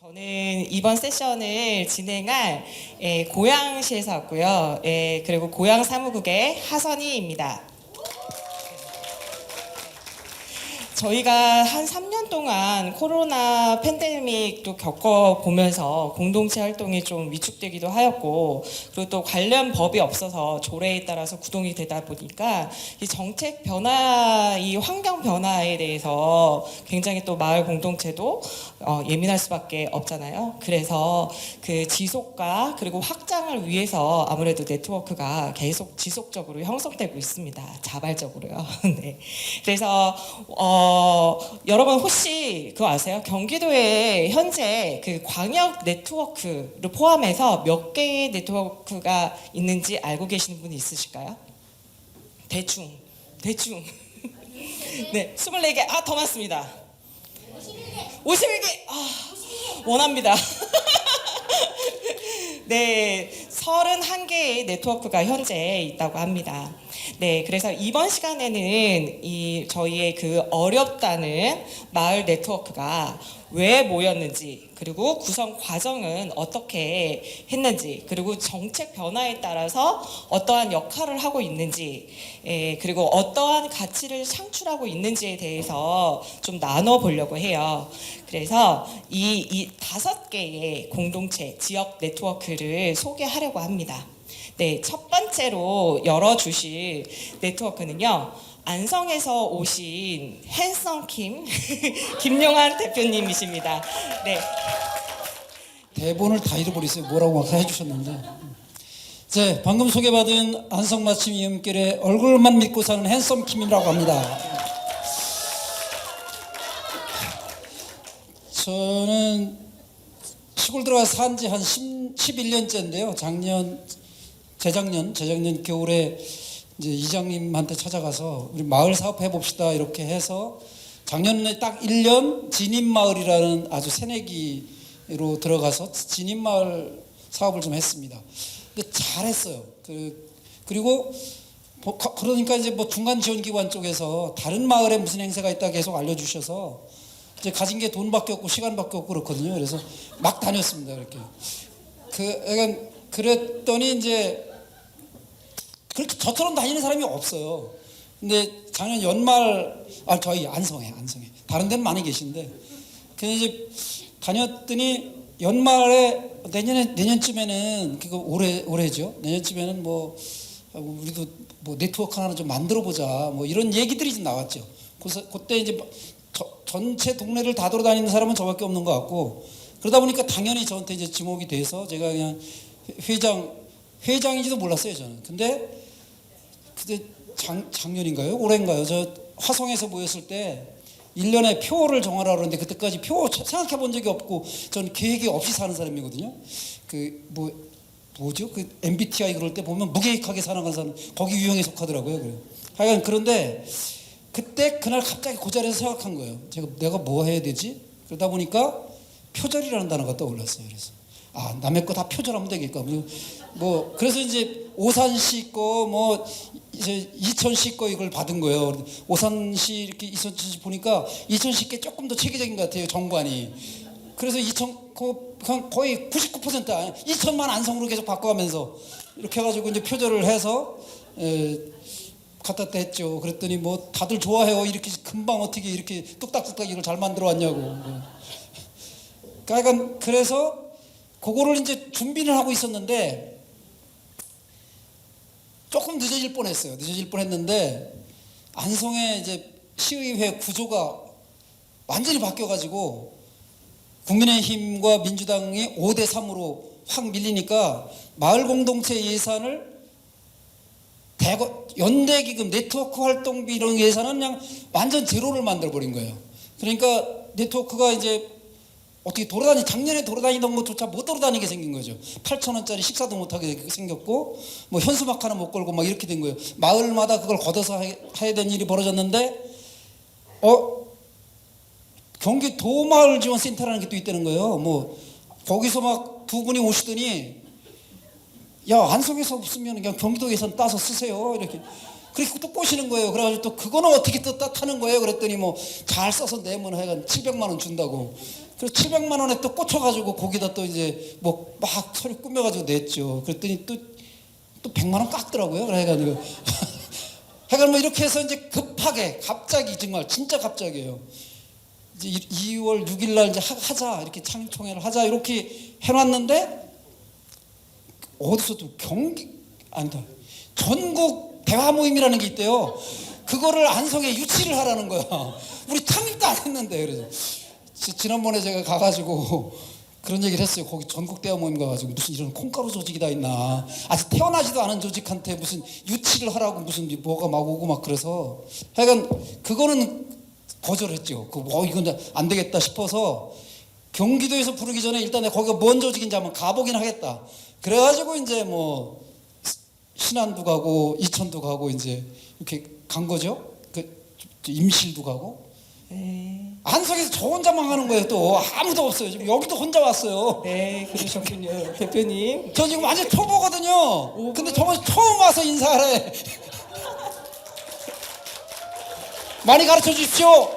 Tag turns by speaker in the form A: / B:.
A: 저는 이번 세션을 진행할 예, 고양시에서 왔고요. 예, 그리고 고양 사무국의 하선이입니다. 저희가 한 3년 동안 코로나 팬데믹도 겪어보면서 공동체 활동이 좀 위축되기도 하였고 그리고 또 관련 법이 없어서 조례에 따라서 구동이 되다 보니까 이 정책 변화, 이 환경 변화에 대해서 굉장히 또 마을 공동체도 어, 예민할 수밖에 없잖아요. 그래서 그 지속과 그리고 확장을 위해서 아무래도 네트워크가 계속 지속적으로 형성되고 있습니다. 자발적으로요. 네. 그래서 어, 여러분 혹시 그거 아세요? 경기도에 현재 그 광역 네트워크를 포함해서 몇 개의 네트워크가 있는지 알고 계시는 분이 있으실까요? 대충, 대충. 네, 24개. 아, 더 많습니다. 51개. 아, 원합니다. 네, 31개의 네트워크가 현재 있다고 합니다. 네, 그래서 이번 시간에는 이 저희의 그 어렵다는 마을 네트워크가 왜 모였는지, 그리고 구성 과정은 어떻게 했는지, 그리고 정책 변화에 따라서 어떠한 역할을 하고 있는지, 예, 그리고 어떠한 가치를 창출하고 있는지에 대해서 좀 나눠 보려고 해요. 그래서 이, 이 다섯 개의 공동체, 지역 네트워크를 소개하려고 합니다. 네, 첫 번째로 열어주실 네트워크는요. 안성에서 오신 핸섬 킴, 김용환 대표님이십니다. 네,
B: 대본을 다 잃어버렸어요. 뭐라고 막 해주셨는데. 네, 방금 소개받은 안성맞춤 이음길의 얼굴만 믿고 사는 핸섬 킴이라고 합니다. 저는 시골 들어가서 산지 한 11년째인데요. 작년, 재작년, 재작년 겨울에 이제 이장님한테 찾아가서 우리 마을 사업 해봅시다 이렇게 해서 작년에 딱 1년 진입마을이라는 아주 새내기로 들어가서 진입마을 사업을 좀 했습니다. 근데 잘했어요. 그, 그리고 그러니까 이제 뭐 중간 지원 기관 쪽에서 다른 마을에 무슨 행사가 있다 계속 알려주셔서 이제 가진 게 돈밖에 없고 시간밖에 없고 그렇거든요. 그래서 막 다녔습니다. 이렇게. 그 약간 그랬더니 이제 그렇게 저처럼 다니는 사람이 없어요. 근데 작년 연말 아 저희 안성에 안성에 다른 데는 많이 계신데 그 이제 다녔더니 연말에 내년에 내년쯤에는 그거 올해 올해죠. 내년쯤에는 뭐 우리도 뭐 네트워크 하나 좀 만들어 보자 뭐 이런 얘기들이 좀 나왔죠. 그래서 그때 이제 저- 전체 동네를 다 돌아다니는 사람은 저밖에 없는 것 같고 그러다 보니까 당연히 저한테 이제 지목이 돼서 제가 그냥 회장 회장인지도 몰랐어요 저는. 근데 그때 작, 작년인가요? 올해인가요? 저 화성에서 모였을 때 1년에 표를 정하라 그러는데 그때까지 표 생각해 본 적이 없고 저는 계획이 없이 사는 사람이거든요. 그 뭐 뭐죠? 그 MBTI 그럴 때 보면 무계획하게 살아가는 사람 거기 유형에 속하더라고요. 그래. 하여간 그런데 그때 그날 갑자기 그 자리에서 생각한 거예요. 제가 내가 뭐 해야 되지? 그러다 보니까 표절이라는 단어가 떠올랐어요. 그래서 아 남의 거 다 표절하면 되겠까. 뭐, 뭐 그래서 이제 오산시 거 뭐 이제 이천시 거 이걸 받은 거예요. 오산시 이렇게 이천시 보니까 이천시 게 조금 더 체계적인 것 같아요. 정관이. 그래서 이천 거의 99% 아니, 2천만 안성으로 계속 바꿔가면서 이렇게 해가지고 이제 표절을 해서 에, 갖다 댔죠. 그랬더니 뭐 다들 좋아해요. 이렇게 금방 어떻게 이렇게 뚝딱뚝딱 이걸 잘 만들어 왔냐고. 그러니까 그래서 그거를 이제 준비를 하고 있었는데 조금 늦어질 뻔했어요. 늦어질 뻔했는데 안성의 이제 시의회 구조가 완전히 바뀌어가지고 국민의힘과 민주당이 5대 3으로 확 밀리니까 마을 공동체 예산을 대거 연대 기금 네트워크 활동비 이런 예산은 그냥 완전 제로를 만들어 버린 거예요. 그러니까 네트워크가 이제 어떻게 돌아다니 작년에 돌아다니던 것조차 못 돌아다니게 생긴 거죠. 8천 원짜리 식사도 못 하게 생겼고 뭐 현수막 하나 못 걸고 막 이렇게 된 거예요. 마을마다 그걸 걷어서 해- 해야 되는 일이 벌어졌는데 어 경기 도마을 지원 센터라는 게 또 있다는 거예요. 뭐 거기서 막 두 분이 오시더니 야 안성에서 없으면 그냥 경기도 예산 따서 쓰세요 이렇게 그렇게 또 꼬시는 거예요. 그래가지고 또 그거는 어떻게 또 따- 타는 거예요. 그랬더니 뭐 잘 써서 내면 하여간 700만 원 준다고. 그래서 700만 원에 또 꽂혀가지고 거기다 또 이제 뭐 막 서류 꾸며가지고 냈죠. 그랬더니 또, 또 100만 원 깎더라고요. 그래가지고. 하여간 뭐 이렇게 해서 이제 급하게 갑자기 정말 진짜 갑자기예요. 이제 2월 6일 날 이제 하- 하자 이렇게 창총회를 하자 이렇게 해놨는데 어디서 또 경기 아니다 전국 대화 모임이라는 게 있대요. 그거를 안성에 유치를 하라는 거야. 우리 탐입도 안 했는데 그래서 지- 지난번에 제가 가가지고 그런 얘기를 했어요. 거기 전국 대화 모임 가가지고 무슨 이런 콩가루 조직이 다 있나. 아직 태어나지도 않은 조직한테 무슨 유치를 하라고 무슨 뭐가 막 오고 막 그래서 하여간 그거는 거절했죠. 그 뭐 이건 안 되겠다 싶어서 경기도에서 부르기 전에 일단 거기가 뭔 조직인지 한번 가보긴 하겠다. 그래가지고 이제 뭐 신안도 가고 이천도 가고 이제 이렇게 간 거죠. 그 임실도 가고
A: 네,
B: 안성에서 저 혼자만 가는 거예요. 또 아무도 없어요. 지금 여기도 혼자 왔어요.
A: 네 그러셨군요. 대표님.
B: 저 지금 완전 초보거든요. 근데 저번 처음 와서 인사하래. 많이 가르쳐 주십시오.